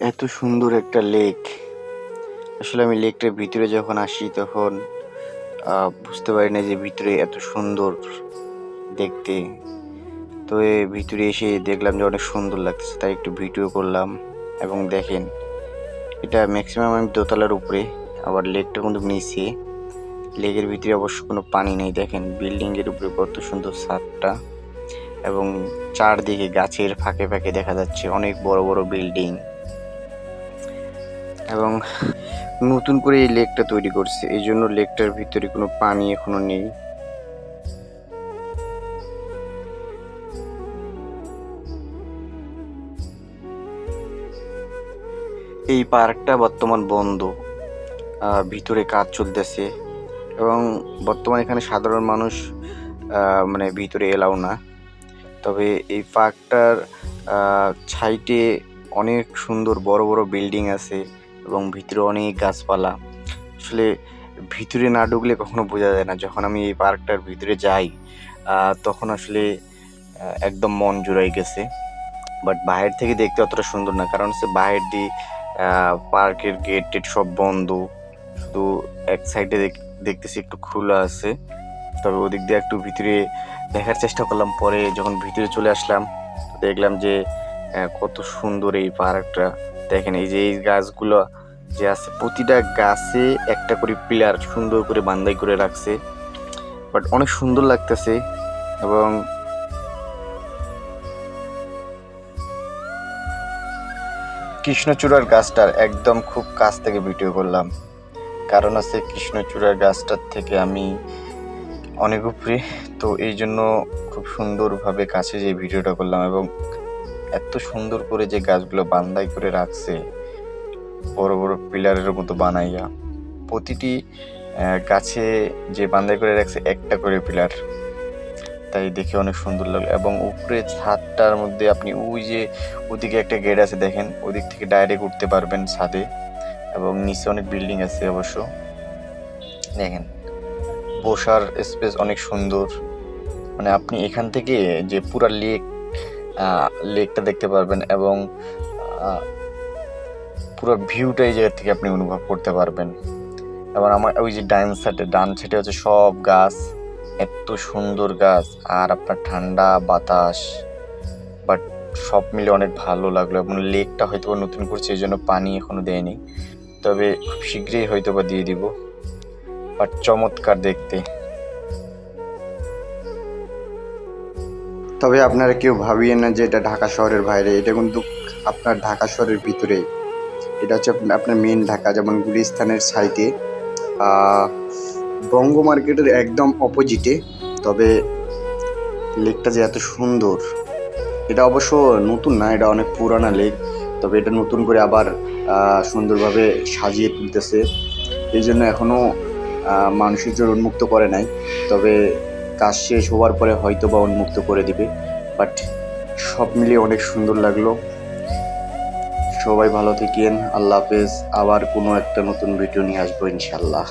এত সুন্দর একটা লেক। আসলে আমি লেকটার ভিতরে যখন আসি তখন বুঝতে পারি না যে ভিতরে এত সুন্দর দেখতে। তো এ ভিতরে এসে দেখলাম যে অনেক সুন্দর লাগতেছে, তাই একটু ভিডিও করলাম। এবং দেখেন, এটা ম্যাক্সিমাম আমি দোতলার উপরে, আবার লেকটা কিন্তু নিচে। লেকের ভিতরে অবশ্য কোনো পানি নেই, দেখেন। বিল্ডিংয়ের উপরে কত সুন্দর ছাদটা। এবং চারদিকে গাছের ফাঁকে ফাঁকে দেখা যাচ্ছে অনেক বড় বড় বিল্ডিং। এবং নতুন করে এই লেকটা তৈরি করছে। এই জন্য লেকটার ভিতরে কোনো পানি এখনও নেই। এই পার্কটা বর্তমান বন্ধ। ভিতরে কাজ চলতেছে এবং বর্তমানে এখানে সাধারণ মানুষ মানে ভিতরে এলাও না। তবে এই পার্কটার ছাইটে অনেক সুন্দর বড় বড় বিল্ডিং আছে। এবং ভিতরে অনেক গাছপালা। আসলে ভিতরে না ঢুকলে কখনো বোঝা যায় না। যখন আমি এই পার্কটার ভিতরে যাই তখন আসলে একদম মন জুড়াই গেছে। বাট বাইরে থেকে দেখতে অতটা সুন্দর না। কারণ হচ্ছে বাইরে দিয়ে পার্কের গেট টেট সব বন্ধ। শুধু এক সাইডে দেখতেছি একটু খোলা আছে। তবে ওদিক দিয়ে একটু ভিতরে দেখার চেষ্টা করলাম। পরে যখন ভিতরে চলে আসলাম দেখলাম যে কত সুন্দর এই পার্কটা দেখেন এই যে এই গাছগুলো যে আছে, প্রতিটা গাছে একটা করে পিলার সুন্দর করে বান্ধাই করে রাখছে। বাট অনেক সুন্দর লাগতেছে এবং কৃষ্ণচূড়ার গাছটার একদম খুব কাছ থেকে ভিডিও করলাম। কারণ আছে কৃষ্ণচূড়ার গাছটার থেকে আমি অনেক উপরে। তো এই জন্য খুব সুন্দরভাবে কাছে যে ভিডিওটা করলাম এবং এত সুন্দর করে যে গাছগুলো বান্ধাই করে রাখছে, বড় বড় পিলারের মতো বানাইয়া। প্রতিটি গাছে যে বান্ধাই করে রাখছে একটা করে পিলার। তাই দেখে অনেক সুন্দর লাগল। এবং উপরে ছাদটার মধ্যে আপনি ওই যে, ওদিকে একটা গেট আছে দেখেন, ওদিক থেকে ডাইরেক্ট উঠতে পারবেন ছাদে। এবং নিচে অনেক বিল্ডিং আছে অবশ্য। দেখেন, বসার স্পেস অনেক সুন্দর। মানে আপনি এখান থেকে যে পুরা লেক লেকটা দেখতে পারবেন এবং পুরো ভিউটা এই জায়গা থেকে আপনি অনুভব করতে পারবেন। এবং আমার ওই যে ডান সাইডে ডান সাইডে হচ্ছে সব গাছ, এত সুন্দর গাছ, আর আপনার ঠান্ডা বাতাস বাট সব মিলে অনেক ভালো লাগল। এবং লেকটা হয়তো নতুন করছে, এই জন্য পানি এখনও দেয়নি। তবে খুব শীঘ্রই হয়তো বা দিয়ে দিব বাট চমৎকার দেখতে। তবে আপনারা কেউ ভাবিয়ে না যে এটা ঢাকা শহরের বাইরে। এটা কিন্তু আপনার ঢাকা শহরের ভিতরে। এটা হচ্ছে আপনার মেন ঢাকা, যেমন গুলিস্তানের সাইডে বঙ্গ মার্কেটের একদম অপোজিটে তবে লেকটা যে এত সুন্দর, এটা অবশ্য নতুন না, এটা অনেক পুরানা লেক তবে এটা নতুন করে আবার সুন্দরভাবে সাজিয়ে তুলতেছে। এই জন্য এখনও মানুষের জন্য উন্মুক্ত করে নাই। তবে কাজ শেষ হওয়ার পরে হয়তো বা উন্মুক্ত করে দিবে বাট সব মিলিয়ে অনেক সুন্দর লাগল। সবাই ভালো থাকেন, আল্লাহ হাফেজ। আবার কোনো একটা নতুন ভিডিও নিয়ে আসব ইনশাল্লাহ